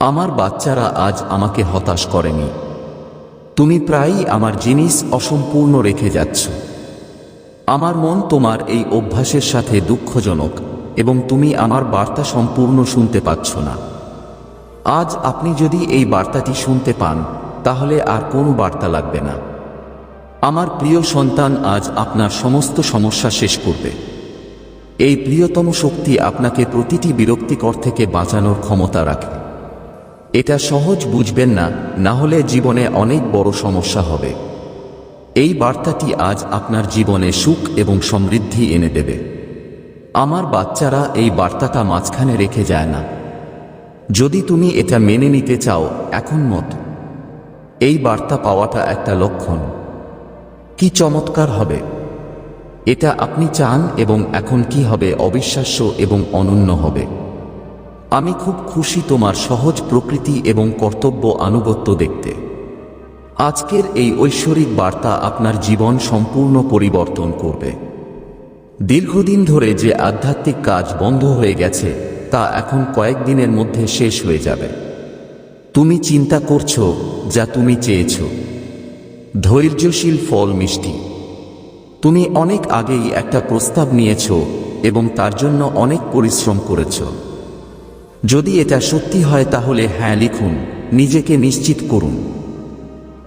আমার বাচ্চারা আজ আমাকে হতাশ করেনি। তুমি প্রায়ই আমার জিনিস অসম্পূর্ণ রেখে যাচ্ছ। আমার মন তোমার এই অভ্যাসের সাথে দুঃখজনক এবং তুমি আমার বার্তা সম্পূর্ণ শুনতে পাচ্ছ না। আজ আপনি যদি এই বার্তাটি শুনতে পান, তাহলে আর কোনো বার্তা লাগবে না। আমার প্রিয় সন্তান আজ আপনার সমস্ত সমস্যা শেষ করবে। এই প্রিয়তম শক্তি আপনাকে প্রতিটি বিরক্তিকর থেকে বাঁচানোর ক্ষমতা রাখে। এটা সহজ বুঝবেন না না হলে জীবনে অনেক বড় সমস্যা হবে। এই বার্তাটি আজ আপনার জীবনে সুখ এবং সমৃদ্ধি এনে দেবে। আমার বাচ্চারা এই বার্তাটা মাঝখানে রেখে যায় না। যদি তুমি এটা মেনে নিতে চাও, এখন মত। এই বার্তা পাওয়াটা একটা লক্ষণ। কি চমৎকার হবে। এটা আপনি চান এবং এখন কি হবে অবিশ্বাস্য এবং অনন্য হবে। আমি খুব খুশি তোমার সহজ প্রকৃতি এবং কর্তব্য আনুগত্য দেখতে। আজকের এই ঐশ্বরিক বার্তা আপনার জীবন সম্পূর্ণ পরিবর্তন করবে। দীর্ঘদিন ধরে যে আধ্যাত্মিক কাজ বন্ধ হয়ে গেছে, তা এখন কয়েকদিনের মধ্যে শেষ হয়ে যাবে। তুমি চিন্তা করছ, যা তুমি চেয়েছ। ধৈর্যশীল ফল মিষ্টি। তুমি অনেক আগেই একটা প্রস্তাব নিয়েছ এবং তার জন্য অনেক পরিশ্রম করেছ। যদি এটা সত্যি হয় তাহলে হ্যাঁ লিখুন। নিজেকে নিশ্চিত করুন।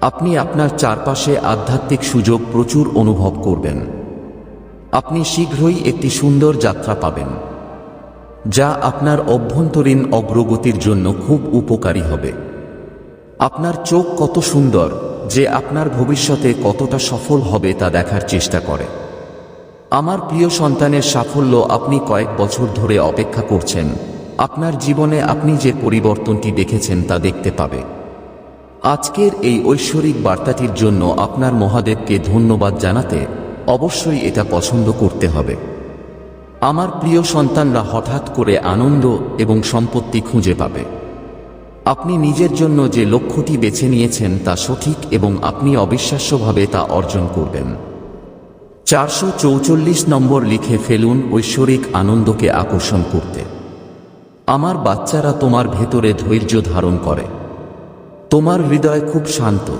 আপনি আপনার চারপাশে আধ্যাত্মিক সুযোগ প্রচুর অনুভব করবেন। আপনি শীঘ্রই একটি সুন্দর যাত্রা পাবেন, যা আপনার অভ্যন্তরীণ অগ্রগতির জন্য খুব উপকারী হবে। আপনার চোখ কত সুন্দর যে আপনার ভবিষ্যতে কতটা সফল হবে তা দেখার চেষ্টা করে। আমার প্রিয় সন্তানের সাফল্য আপনি কয়েক বছর ধরে অপেক্ষা করছেন। আপনার জীবনে আপনি যে পরিবর্তনটি দেখেছেন তা দেখতে পাবে। আজকের এই ঐশ্বরিক বার্তাটির জন্য আপনার মহাদেবকে ধন্যবাদ জানাতে অবশ্যই এটা পছন্দ করতে হবে। আমার প্রিয় সন্তানরা হঠাৎ করে আনন্দ এবং সম্পত্তি খুঁজে পাবে। আপনি নিজের জন্য যে লক্ষ্যটি বেছে নিয়েছেন তা সঠিক এবং আপনি অবিশ্বাস্যভাবে তা অর্জন করবেন। চারশো নম্বর লিখে ফেলুন ঐশ্বরিক আনন্দকে আকর্ষণ করতে। আমার বাচ্চারা তোমার ভেতরে ধৈর্য ধারণ করে। তোমার হৃদয় খুব শান্ত।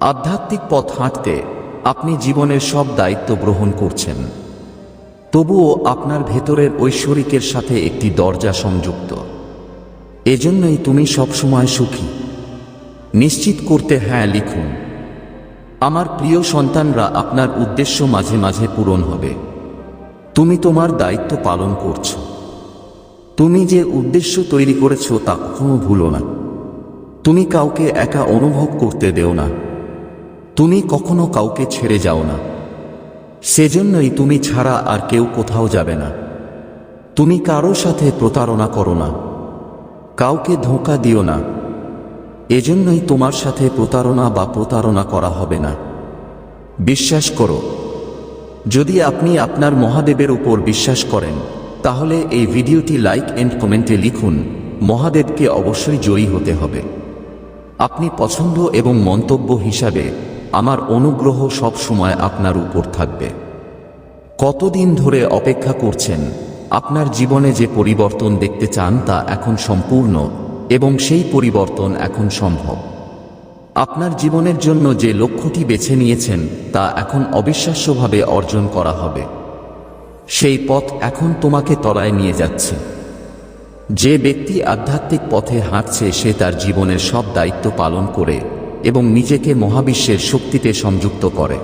আধ্যাত্মিক পথ হাঁটতে আপনি জীবনের সব দায়িত্ব গ্রহণ করছেন। তবুও আপনার ভেতরের ঐশ্বরিকের সাথে একটি দরজা সংযুক্ত। এজন্যই তুমি সবসময় সুখী। নিশ্চিত করতে হ্যাঁ লিখুন। আমার প্রিয় সন্তানরা আপনার উদ্দেশ্য মাঝে মাঝে পূরণ হবে। তুমি তোমার দায়িত্ব পালন করছ। তুমি যে উদ্দেশ্য তৈরি করেছ তা কখনো ভুলো না। তুমি কাউকে একা অনুভব করতে দেও না। তুমি কখনো কাউকে ছেড়ে যাও না। সেজন্যই তুমি ছাড়া আর কেউ কোথাও যাবে না। তুমি কারও সাথে প্রতারণা করো না। কাউকে ধোঁকা দিও না। এজন্যই তোমার সাথে প্রতারণা বা প্রতারণা করা হবে না। বিশ্বাস করো, যদি আপনি আপনার মহাদেবের উপর বিশ্বাস করেন তাহলে এই ভিডিওটি লাইক এন্ড কমেন্টে লিখুন। মহাদেবকে অবশ্যই জয়ী হতে হবে। আপনি পছন্দ এবং মন্তব্য হিসাবে আমার অনুগ্রহ সব সময় আপনার উপর থাকবে। কতদিন ধরে অপেক্ষা করছেন? আপনার জীবনে যে পরিবর্তন দেখতে চান তা এখন সম্পূর্ণ এবং সেই পরিবর্তন এখন সম্ভব। আপনার জীবনের জন্য যে লক্ষ্যটি বেছে নিয়েছেন তা এখন অবিশ্বাস্যভাবে অর্জন করা হবে। সেই পথ এখন তোমাকে তলায় নিয়ে যাচ্ছে। যে ব্যক্তি আধ্যাত্মিক পথে হাঁটছে, সে তার জীবনের সব দায়িত্ব পালন করে এবং নিজেকে মহাবিশ্বের শক্তিতে সংযুক্ত করে।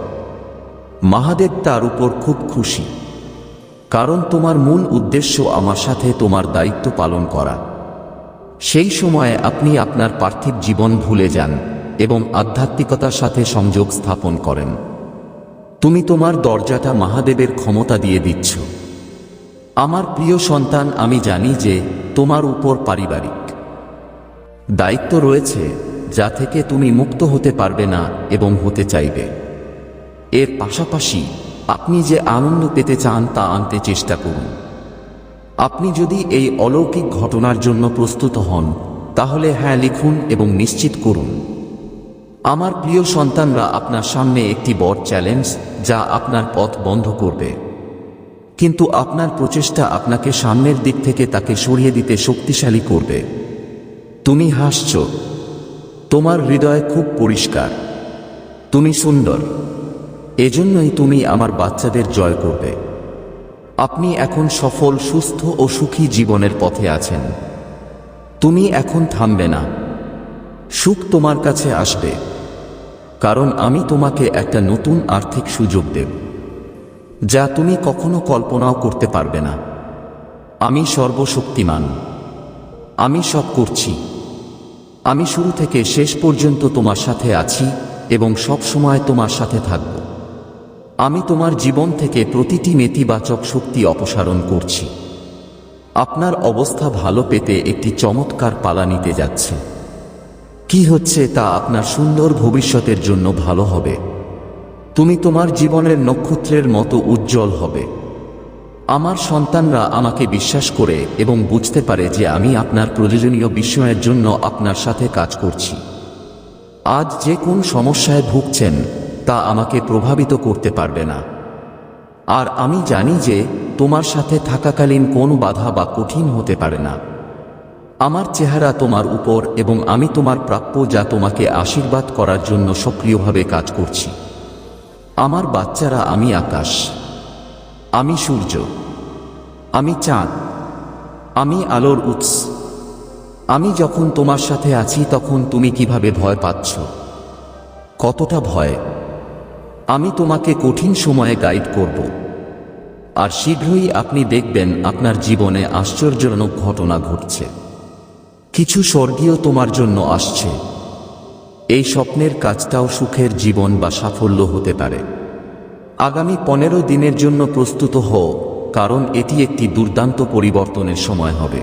মহাদেব তার উপর খুব খুশি, কারণ তোমার মূল উদ্দেশ্য আমার সাথে তোমার দায়িত্ব পালন করা। সেই সময়ে আপনি আপনার পার্থিব জীবন ভুলে যান এবং আধ্যাত্মিকতার সাথে সংযোগ স্থাপন করেন। তুমি তোমার দরজাটা মহাদেবের ক্ষমতা দিয়ে দিচ্ছ। আমার প্রিয় সন্তান, আমি জানি যে তোমার উপর পারিবারিক দায়িত্ব রয়েছে, যা থেকে তুমি মুক্ত হতে পারবে না এবং হতে চাইবে। এর পাশাপাশি আপনি যে আনন্দ পেতে চান তা আনতে চেষ্টা করুন। আপনি যদি এই অলৌকিক ঘটনার জন্য প্রস্তুত হন, তাহলে হ্যাঁ লিখুন এবং নিশ্চিত করুন। আমার প্রিয় সন্তানরা আপনার সামনে একটি বড় চ্যালেঞ্জ যা আপনার পথ বন্ধ করবে। কিন্তু আপনার প্রচেষ্টা আপনাকে সামনের দিক থেকে তাকে সরিয়ে দিতে শক্তিশালী করবে। তুমি হাসছ। তোমার হৃদয় খুব পরিষ্কার। তুমি সুন্দর। এজন্যই তুমি আমার বাচ্চাদের জয় করবে। আপনি এখন সফল, সুস্থ ও সুখী জীবনের পথে আছেন। তুমি এখন থামবে না। সুখ তোমার কাছে আসবে। কারণ আমি তোমাকে একটা নতুন আর্থিক সুযোগ দেব, যা তুমি কখনো কল্পনাও করতে পারবে না। আমি সর্বশক্তিমান। আমি সব করছি। আমি শুরু থেকে শেষ পর্যন্ত তোমার সাথে আছি এবং সব সময় তোমার সাথে থাকব। আমি তোমার জীবন থেকে প্রতিটি নেতিবাচক শক্তি অপসারণ করছি। আপনার অবস্থা ভালো পেতে একটি চমৎকার পালা নিতে যাচ্ছে। কি হচ্ছে তা আপনার সুন্দর ভবিষ্যতের জন্য ভালো হবে। তুমি তোমার জীবনের নক্ষত্রের মতো উজ্জ্বল হবে। আমার সন্তানরা আমাকে বিশ্বাস করে এবং বুঝতে পারে যে আমি আপনার প্রয়োজনীয় বিষয়ের জন্য আপনার সাথে কাজ করছি। আজ যে কোন সমস্যায় ভুগছেন, তা আমাকে প্রভাবিত করতে পারবে না। আর আমি জানি যে তোমার সাথে থাকাকালীন কোন বাধা বা কঠিন হতে পারে না। আমার চেহারা তোমার উপর এবং আমি তোমার প্রাপ্য যা তোমাকে আশীর্বাদ করার জন্য সক্রিয়ভাবে কাজ করছি। আমার বাচ্চারা আমি আকাশ। আমি সূর্য। আমি চাঁদ। আমি আলোর উৎস। আমি যখন তোমার সাথে আছি তখন তুমি কীভাবে ভয় পাচ্ছ? কতটা ভয়? আমি তোমাকে কঠিন সময়ে গাইড করব। আর শীঘ্রই আপনি দেখবেন আপনার জীবনে আশ্চর্যজনক ঘটনা ঘটছে। কিছু স্বর্গীয় তোমার জন্য আসছে। এই স্বপ্নের কাজটাও সুখের জীবন বা সাফল্য হতে পারে। আগামী পনেরো দিনের জন্য প্রস্তুত হও, কারণ এটি একটি দুর্দান্ত পরিবর্তনের সময় হবে।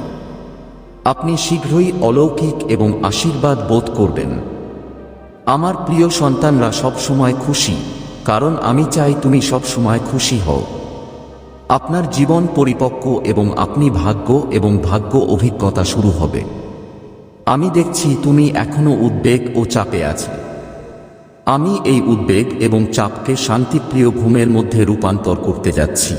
আপনি শীঘ্রই অলৌকিক এবং আশীর্বাদ বোধ করবেন। আমার প্রিয় সন্তানরা সব সময় খুশি, কারণ আমি চাই তুমি সব সময় খুশি হও। আপনার জীবন পরিপক্ক এবং আপনি ভাগ্য এবং ভাগ্য অভিজ্ঞতা শুরু হবে। আমি দেখছি তুমি এখনও উদ্বেগ ও চাপে আছে। আমি এই উদ্বেগ এবং চাপকে শান্তিপ্রিয় ঘুমের মধ্যে রূপান্তর করতে যাচ্ছি।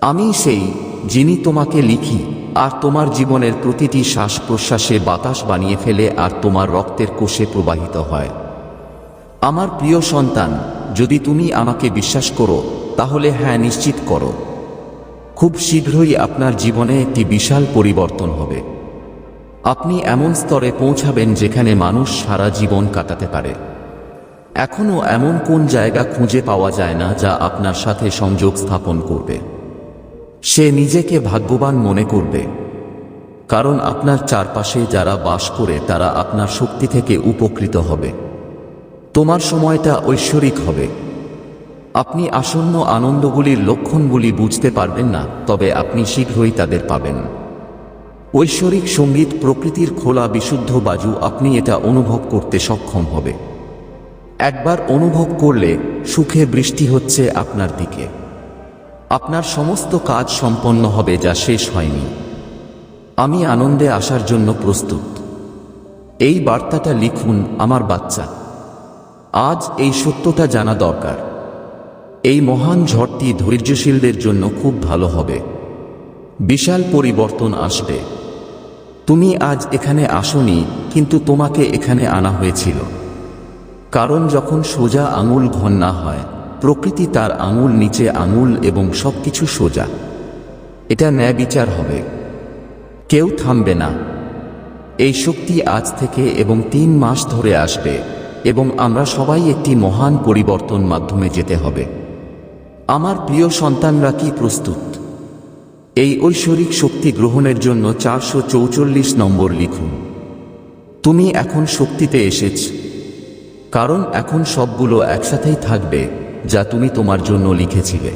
আমি সেই যিনি তোমাকে লিখি, আর তোমার জীবনের প্রতিটি শ্বাস প্রশ্বাসে বাতাস বানিয়ে ফেলে আর তোমার রক্তের কোষে প্রবাহিত হয়। আমার প্রিয় সন্তান, যদি তুমি আমাকে বিশ্বাস করো, তাহলে হ্যাঁ নিশ্চিত করো। খুব শীঘ্রই আপনার জীবনে একটি বিশাল পরিবর্তন হবে। আপনি এমন স্তরে পৌঁছাবেন যেখানে মানুষ সারা জীবন কাটাতে পারে। এখনও এমন কোন জায়গা খুঁজে পাওয়া যায় না যা আপনার সাথে সংযোগ স্থাপন করবে। সে নিজেকে ভাগ্যবান মনে করবে। কারণ আপনার চারপাশে যারা বাস করে, তারা আপনার শক্তি থেকে উপকৃত হবে। তোমার সময়টা ঐশ্বরিক হবে। আপনি আসন্ন আনন্দগুলির লক্ষণগুলি বুঝতে পারবেন না, তবে আপনি শীঘ্রই তাদের পাবেন। ঐশ্বরিক সংগীত প্রকৃতির খোলা, বিশুদ্ধ বাজু, আপনি এটা অনুভব করতে সক্ষম হবে। একবার অনুভব করলে সুখে বৃষ্টি হচ্ছে আপনার দিকে। আপনার সমস্ত কাজ সম্পন্ন হবে যা শেষ হয়নি। আমি আনন্দে আসার জন্য প্রস্তুত। এই বার্তাটা লিখুন আমার বাচ্চা। আজ এই সত্যটা জানা দরকার। এই মহান ঝড়টি ধৈর্যশীলদের জন্য খুব ভালো হবে। বিশাল পরিবর্তন আসবে। তুমি আজ এখানে আসনি, কিন্তু তোমাকে এখানে আনা হয়েছিল। কারণ যখন সোজা আঙুল ঘন না হয়, প্রকৃতি তার আঙুল নিচে আঙুল এবং সবকিছু সোজা। এটা ন্যায় বিচার হবে। কেউ থামবে না। এই শক্তি আজ থেকে এবং তিন মাস ধরে আসবে এবং আমরা সবাই একটি মহান পরিবর্তন মাধ্যমে যেতে হবে। আমার প্রিয় সন্তানরা কি প্রস্তুত? এই ঐশ্বরিক শক্তি গ্রহণের জন্য চারশো চৌচল্লিশ নম্বর লিখুন। তুমি এখন শক্তিতে এসেছ। কারণ এখন সবগুলো একসাথেই থাকবে, যা তুমি তোমার জন্য লিখেছিলে।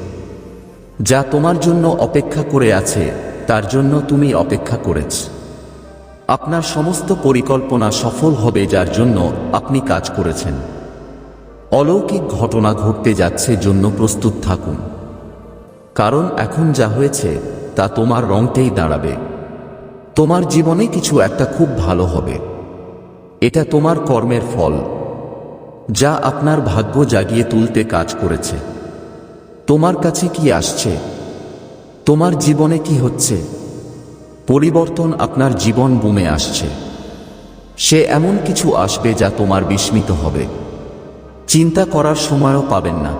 যা তোমার জন্য অপেক্ষা করে আছে, তার জন্য তুমি অপেক্ষা করেছ। আপনার সমস্ত পরিকল্পনা সফল হবে যার জন্য আপনি কাজ করেছেন। অলৌকিক ঘটনা ঘটতে যাচ্ছে জন্য প্রস্তুত থাকুন। কারণ এখন যা হয়েছে তা তোমার রংতেই দাঁড়াবে। তোমার জীবনে কিছু একটা খুব ভালো হবে। এটা তোমার কর্মের ফল, যা আপনার ভাগ্য জাগিয়ে তুলতে কাজ করেছে। তোমার কাছে কি আসছে? তোমার জীবনে কি হচ্ছে? পরিবর্তন আপনার জীবন বুমে আসছে। সে এমন কিছু আসবে যা তোমার বিস্মিত হবে। চিন্তা করার সময়ও পাবেন না।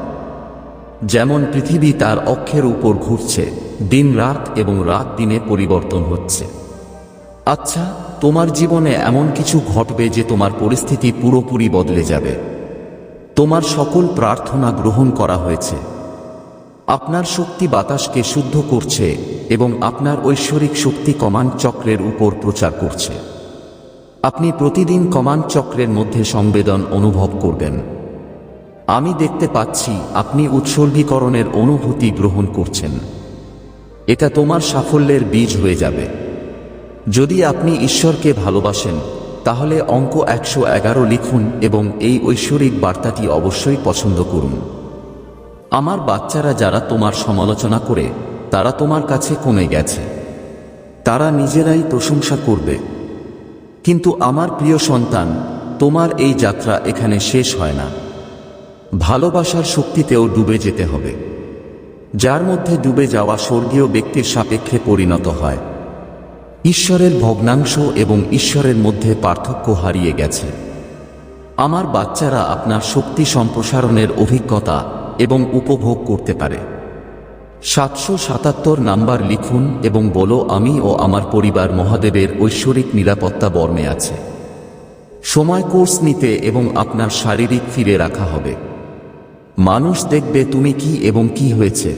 যেমন পৃথিবী তার অক্ষের উপর ঘুরছে। দিন রাত এবং রাত দিনে পরিবর্তন হচ্ছে। আচ্ছা তোমার জীবনে এমন কিছু ঘটবে যে তোমার পরিস্থিতি পুরোপুরি বদলে যাবে। তোমার সকল প্রার্থনা গ্রহণ করা হয়েছে। আপনার শক্তি বাতাসকে শুদ্ধ করছে এবং আপনার ঐশ্বরিক শক্তি কমান্ড চক্রের উপর প্রচার করছে। আপনি প্রতিদিন কমান্ড চক্রের মধ্যে সংবেদন অনুভব করবেন। আমি দেখতে পাচ্ছি আপনি উৎসর্গীকরণের অনুভূতি গ্রহণ করছেন। এটা তোমার সাফল্যের বীজ হয়ে যাবে। যদি আপনি ঈশ্বরকে ভালোবাসেন, তাহলে অঙ্ক একশো এগারো লিখুন এবং এই ঐশ্বরিক বার্তাটি অবশ্যই পছন্দ করুন। আমার বাচ্চারা যারা তোমার সমালোচনা করে, তারা তোমার কাছে কমে গেছে। তারা নিজেরাই প্রশংসা করবে। কিন্তু আমার প্রিয় সন্তান, তোমার এই যাত্রা এখানে শেষ হয় না। ভালোবাসার শক্তিতেও ডুবে যেতে হবে। যার মধ্যে ডুবে যাওয়া স্বর্গীয় ব্যক্তির সাপেক্ষে পরিণত হয়। ঈশ্বরের ভগ্নাংশ এবং ঈশ্বরের মধ্যে পার্থক্য হারিয়ে গেছে। আমার বাচ্চারা আপনার শক্তি সম্প্রসারণের অভিজ্ঞতা এবং উপভোগ করতে পারে। সাতশো সাতাত্তর নাম্বার লিখুন এবং বলো, আমি ও আমার পরিবার মহাদেবের ঐশ্বরিক নিরাপত্তা বর্মে আছে। সময় কোর্স নিতে এবং আপনার শারীরিক ফিরে রাখা হবে। মানুষ দেখবে তুমি কি এবং কি হয়েছে।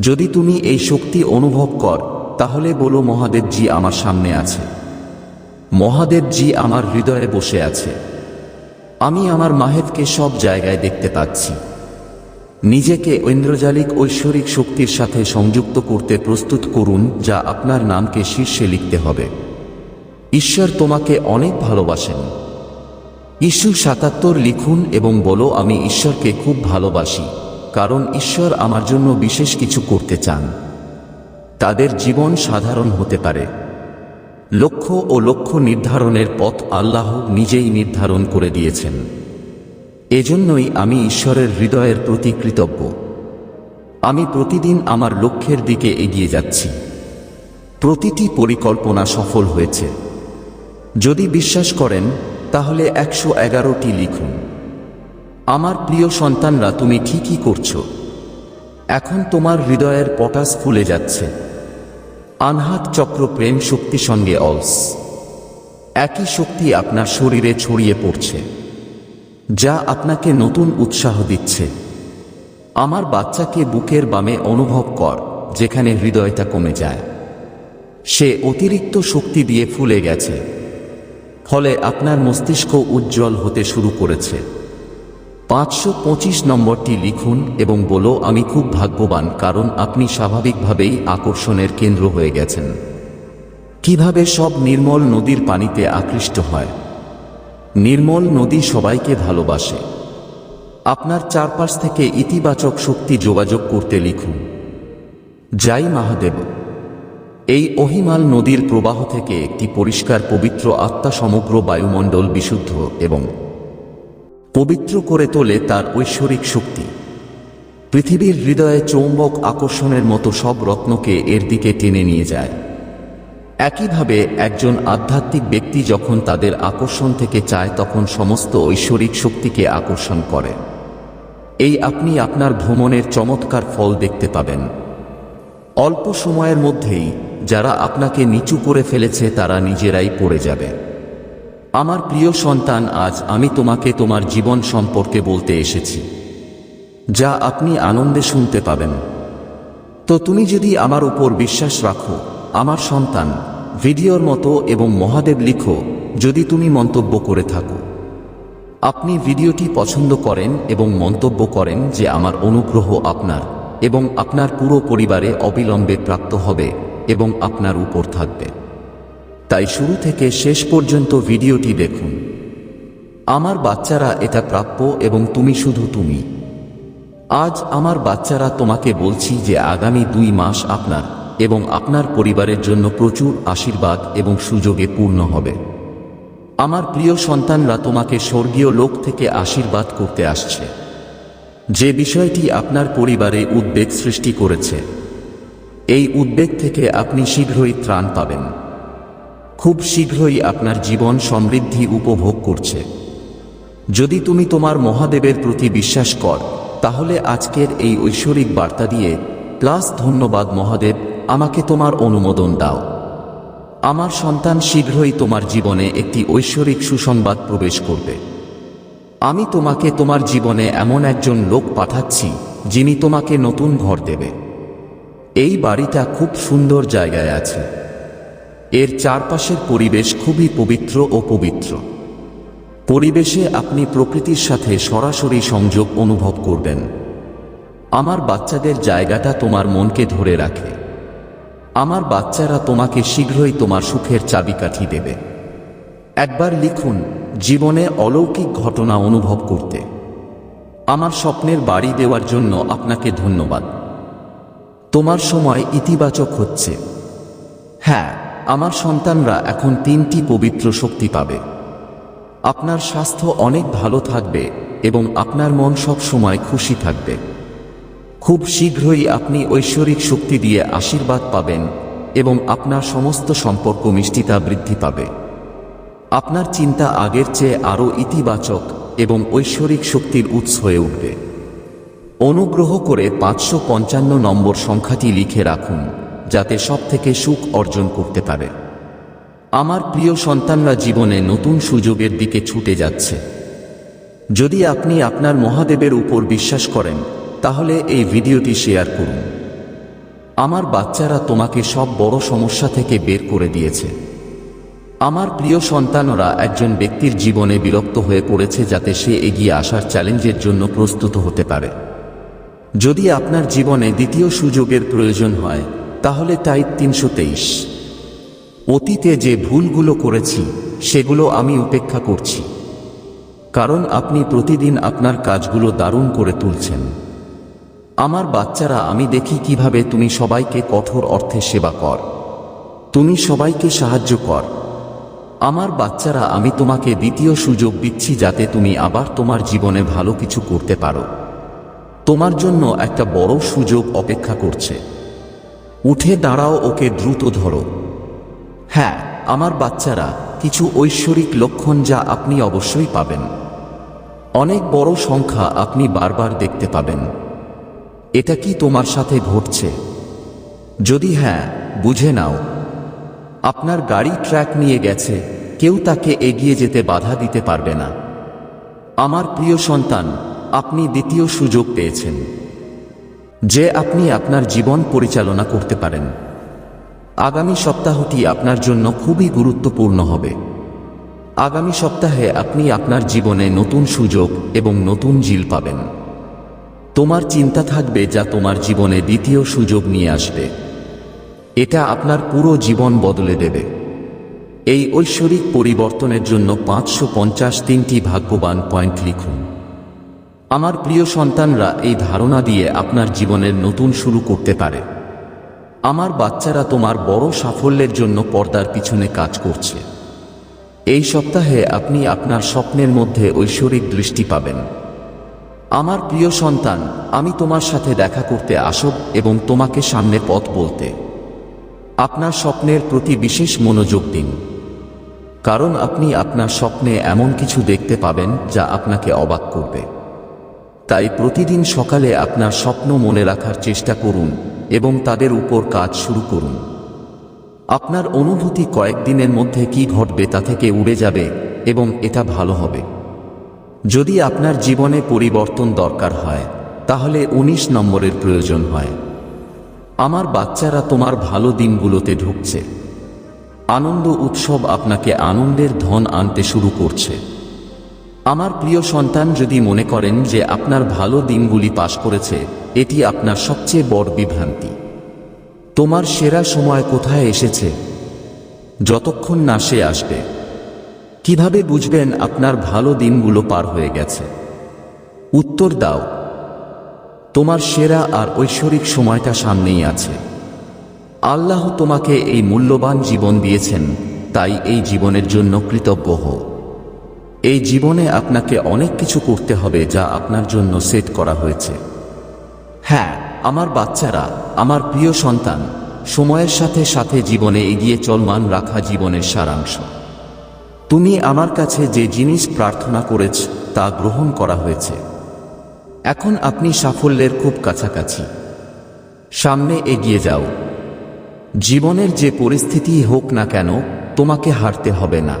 যদি তুমি এই শক্তি অনুভব কর, তাহলে বলো মহাদেবজি আমার সামনে আছে। মহাদেবজি আমার হৃদয়ে বসে আছে। আমি আমার মাহেদকে সব জায়গায় দেখতে পাচ্ছি। নিজেকে ঐন্দ্রজালিক ঐশ্বরিক শক্তির সাথে সংযুক্ত করতে প্রস্তুত করুন, যা আপনার নামকে শীর্ষে লিখতে হবে। ঈশ্বর তোমাকে অনেক ভালোবাসেন। ঈশ্বর সাতাত্তর লিখুন এবং বলো, আমি ঈশ্বরকে খুব ভালোবাসি, কারণ ঈশ্বর আমার জন্য বিশেষ কিছু করতে চান। তাদের জীবন সাধারণ হতে পারে। লক্ষ্য ও লক্ষ্য নির্ধারণের পথ আল্লাহ নিজেই নির্ধারণ করে দিয়েছেন। এজন্যই আমি ঈশ্বরের হৃদয়ের প্রতি কৃতজ্ঞ। আমি প্রতিদিন আমার লক্ষ্যের দিকে এগিয়ে যাচ্ছি। প্রতিটি পরিকল্পনা সফল হয়েছে। যদি বিশ্বাস করেন তাহলে একশো এগারোটি লিখুন। আমার প্রিয় সন্তানরা, তুমি ঠিকই করছ। এখন তোমার হৃদয়ের পটাস ফুলে যাচ্ছে। আনহাত চক্র প্রেম শক্তি সঙ্গে অলস। একই শক্তি আপনার শরীরে ছড়িয়ে পড়ছে, যা আপনাকে নতুন উৎসাহ দিচ্ছে। আমার বাচ্চাকে বুকের বামে অনুভব কর, যেখানে হৃদয়টা কমে যায়। সে অতিরিক্ত শক্তি দিয়ে ফুলে গেছে। ফলে আপনার মস্তিষ্ক উজ্জ্বল হতে শুরু করেছে। পাঁচশো পঁচিশ নম্বরটি লিখুন এবং বলো, আমি খুব ভাগ্যবান, কারণ আপনি স্বাভাবিকভাবেই আকর্ষণের কেন্দ্র হয়ে গেছেন। কীভাবে সব নির্মল নদীর পানিতে আকৃষ্ট হয়? নির্মল নদী সবাইকে ভালোবাসে। আপনার চারপাশ থেকে ইতিবাচক শক্তি যোগাযোগ করতে লিখুন। যাই মহাদেব। এই অহিমাল নদীর প্রবাহ থেকে একটি পরিষ্কার পবিত্র আত্মা সমগ্র বায়ুমণ্ডল বিশুদ্ধ এবং পবিত্র করে তোলে তার ঐশ্বরিক শক্তি। পৃথিবীর হৃদয়ে চৌম্বক আকর্ষণের মতো সব রত্নকে এর দিকে টেনে নিয়ে যায়। একইভাবে একজন আধ্যাত্মিক ব্যক্তি যখন তাদের আকর্ষণ থেকে চায় তখন সমস্ত ঐশ্বরিক শক্তিকে আকর্ষণ করে। এই আপনি আপনার ভ্রমণের চমৎকার ফল দেখতে পাবেন। অল্প সময়ের মধ্যেই যারা আপনাকে নিচু করে ফেলেছে, তারা নিজেরাই পড়ে যাবে। আমার প্রিয় সন্তান, আজ আমি তোমাকে তোমার জীবন সম্পর্কে বলতে এসেছি, যা আপনি আনন্দে শুনতে পাবেন। তো তুমি যদি আমার উপর বিশ্বাস রাখো, আমার সন্তান, ভিডিওর মতো এবং মহাদেব লিখো, যদি তুমি মন্তব্য করে থাকো। আপনি ভিডিওটি পছন্দ করেন এবং মন্তব্য করেন যে আমার অনুগ্রহ আপনার এবং আপনার পুরো পরিবারে অবিলম্বে প্রাপ্ত হবে। এবং আপনার উপর থাকবে। তাই শুরু থেকে শেষ পর্যন্ত ভিডিওটি দেখুন। আমার বাচ্চারা এটা প্রাপ্য এবং তুমি শুধু তুমি। আজ আমার বাচ্চারা তোমাকে বলছি যে আগামী দুই মাস আপনার এবং আপনার পরিবারের জন্য প্রচুর আশীর্বাদ এবং সুযোগে পূর্ণ হবে। আমার প্রিয় সন্তানরা তোমাকে স্বর্গীয় লোক থেকে আশীর্বাদ করতে আসছে। যে বিষয়টি আপনার পরিবারে উদ্বেগ সৃষ্টি করেছে এই উদ্বেগ থেকে আপনি শীঘ্রই ত্রাণ পাবেন। খুব শীঘ্রই আপনার জীবন সমৃদ্ধি উপভোগ করছে। যদি তুমি তোমার মহাদেবের প্রতি বিশ্বাস কর, তাহলে আজকের এই ঐশ্বরিক বার্তা দিয়ে প্লাস ধন্যবাদ মহাদেব, আমাকে তোমার অনুমোদন দাও। আমার সন্তান শীঘ্রই তোমার জীবনে একটি ঐশ্বরিক সুসংবাদ প্রবেশ করবে। আমি তোমাকে তোমার জীবনে এমন একজন লোক পাঠাচ্ছি, যিনি তোমাকে নতুন ঘর দেবে। এই বাড়িটা খুব সুন্দর জায়গায় আছে। এর চারপাশের পরিবেশ খুবই পবিত্র ও পবিত্র। পরিবেশে আপনি প্রকৃতির সাথে সরাসরি সংযোগ অনুভব করবেন। আমার বাচ্চাদের জায়গাটা তোমার মনকে ধরে রাখে। আমার বাচ্চারা তোমাকে শীঘ্রই তোমার সুখের চাবিকাঠি দেবে। একবার লিখুন, জীবনে অলৌকিক ঘটনা অনুভব করতে। আমার স্বপ্নের বাড়ি দেওয়ার জন্য আপনাকে ধন্যবাদ। তোমার সময় ইতিবাচক হচ্ছে। হ্যাঁ আমার সন্তানরা এখন তিনটি পবিত্র শক্তি পাবে। আপনার স্বাস্থ্য অনেক ভালো থাকবে এবং আপনার মন সব সময় খুশি থাকবে। খুব শীঘ্রই আপনি ঐশ্বরিক শক্তি দিয়ে আশীর্বাদ পাবেন এবং আপনার সমস্ত সম্পর্ক মিষ্টিতা বৃদ্ধি পাবে। আপনার চিন্তা আগের চেয়ে আরও ইতিবাচক এবং ঐশ্বরিক শক্তির উৎস হয়ে উঠবে। অনুগ্রহ করে পাঁচশো পঞ্চান্ন নম্বর সংখ্যাটি লিখে রাখুন, যাতে সব থেকে সুখ অর্জন করতে পারে। আমার প্রিয় সন্তানরা জীবনে নতুন সুযোগের দিকে ছুটে যাচ্ছে। যদি আপনি আপনার মহাদেবের উপর বিশ্বাস করেন, তাহলে এই ভিডিওটি শেয়ার করুন। আমার বাচ্চারা তোমাকে সব বড় সমস্যা থেকে বের করে দিয়েছে। আমার প্রিয় সন্তানরা একজন ব্যক্তির জীবনে বিরক্ত হয়ে পড়েছে যাতে সে এগিয়ে আসার চ্যালেঞ্জের জন্য প্রস্তুত হতে পারে। যদি আপনার জীবনে দ্বিতীয় সুযোগের প্রয়োজন হয়, তাহলে তাই তিনশো তেইশ। অতীতে যে ভুলগুলো করেছি, সেগুলো আমি উপেক্ষা করছি। কারণ আপনি প্রতিদিন আপনার কাজগুলো দারুণ করে তুলছেন। আমার বাচ্চারা, আমি দেখি কীভাবে তুমি সবাইকে কঠোর অর্থে সেবা কর। তুমি সবাইকে সাহায্য কর। আমার বাচ্চারা, আমি তোমাকে দ্বিতীয় সুযোগ দিচ্ছি যাতে তুমি আবার তোমার জীবনে ভালো কিছু করতে পারো। তোমার জন্য একটা বড় সুযোগ অপেক্ষা করছে। উঠে দাঁড়াও, ওকে দ্রুত ধরো। হ্যাঁ আমার বাচ্চারা, কিছু ঐশ্বরিক লক্ষণ যা আপনি অবশ্যই পাবেন। অনেক বড় সংখ্যা আপনি বারবার দেখতে পাবেন। এটা কি তোমার সাথে ঘটছে? যদি হ্যাঁ বুঝে নাও। আপনার গাড়ি ট্র্যাক নিয়ে গেছে, কেউ তাকে এগিয়ে যেতে বাধা দিতে পারবে না। আমার প্রিয় সন্তান আপনি দ্বিতীয় সুযোগ পেয়েছেন। যে আপনি আপনার জীবন পরিচালনা করতে পারেন। আগামী সপ্তাহটি আপনার জন্য খুবই গুরুত্বপূর্ণ হবে। আগামী সপ্তাহে আপনি আপনার জীবনে নতুন সুযোগ এবং নতুন জিল পাবেন। তোমার চিন্তা থাকবে যা তোমার জীবনে দ্বিতীয় সুযোগ নিয়ে আসবে। এটা আপনার পুরো জীবন বদলে দেবে। এই ঐশ্বরিক পরিবর্তনের জন্য পাঁচশো পঞ্চাশ তিনটি ভাগ্যবান পয়েন্ট লিখুন। আমার প্রিয় সন্তানরা এই ধারণা দিয়ে আপনার জীবনের নতুন শুরু করতে পারে। আমার বাচ্চারা তোমার বড় সাফল্যের জন্য পর্দার পিছনে কাজ করছে। এই সপ্তাহে আপনি আপনার স্বপ্নের মধ্যে ঐশ্বরিক দৃষ্টি পাবেন। আমার প্রিয় সন্তান, আমি তোমার সাথে দেখা করতে আসব এবং তোমাকে সামনে পথ বলতে। আপনার স্বপ্নের প্রতি বিশেষ মনোযোগ দিন। কারণ আপনি আপনার স্বপ্নে এমন কিছু দেখতে পাবেন যা আপনাকে অবাক করবে। তাই প্রতিদিন সকালে আপনার স্বপ্ন মনে রাখার চেষ্টা করুন এবং তাদের উপর কাজ শুরু করুন। আপনার অনুভূতি কয়েকদিনের মধ্যে কি ঘটবে তা থেকে উড়ে যাবে এবং এটা ভালো হবে। যদি আপনার জীবনে পরিবর্তন দরকার হয়, তাহলে ১৯ নম্বরের প্রয়োজন হয়। আমার বাচ্চারা তোমার ভালো দিনগুলোতে ঢুকছে। আনন্দ উৎসব আপনাকে আনন্দের ধন আনতে শুরু করছে। আমার প্রিয় সন্তান, যদি মনে করেন যে আপনার ভালো দিনগুলি পাশ করেছে, এটি আপনার সবচেয়ে বড় বিভ্রান্তি। তোমার সেরা সময় কোথায় এসেছে? যতক্ষণ না সে আসবে। কীভাবে বুঝবেন আপনার ভালো দিনগুলো পার হয়ে গেছে? উত্তর দাও। তোমার সেরা আর ঐশ্বরিক সময়টা সামনেই আছে। আল্লাহ তোমাকে এই মূল্যবান জীবন দিয়েছেন, তাই এই জীবনের জন্য কৃতজ্ঞ হও। এই জীবনে আপনাকে অনেক কিছু করতে হবে যা আপনার জন্য সেট করা হয়েছে। হ্যাঁ আমার বাচ্চারা, আমার প্রিয় সন্তান, সময়ের সাথে সাথে জীবনে এগিয়ে চলমান রাখা জীবনের সারাংশ। তুমি আমার কাছে যে জিনিস প্রার্থনা করেছ, তা গ্রহণ করা হয়েছে। এখন আপনি সাফল্যের খুব কাছাকাছি। সামনে এগিয়ে যাও। জীবনের যে পরিস্থিতি হোক না কেন, তোমাকে হারতে হবে না।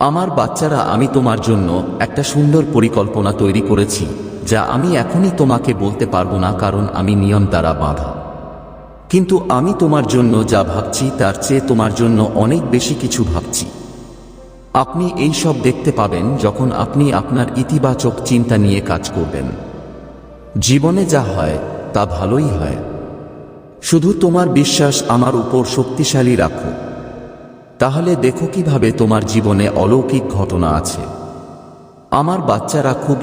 আমার বাচ্চারা, আমি তোমার জন্য একটা সুন্দর পরিকল্পনা তৈরি করেছি, যা আমি এখনই তোমাকে বলতে পারব না, কারণ আমি নিয়ম দ্বারা বাঁধা। কিন্তু আমি তোমার জন্য যা ভাবছি, তার চেয়ে তোমার জন্য অনেক বেশি কিছু ভাবছি। আপনি এই সব দেখতে পাবেন যখন আপনি আপনার ইতিবাচক চিন্তা নিয়ে কাজ করবেন। জীবনে যা হয়, তা ভালোই হয়। শুধু তোমার বিশ্বাস আমার উপর শক্তিশালী রাখো। তাহলে দেখো কীভাবে তোমার জীবনে অলৌকিক ঘটনা আছে। আমার বাচ্চারা খুব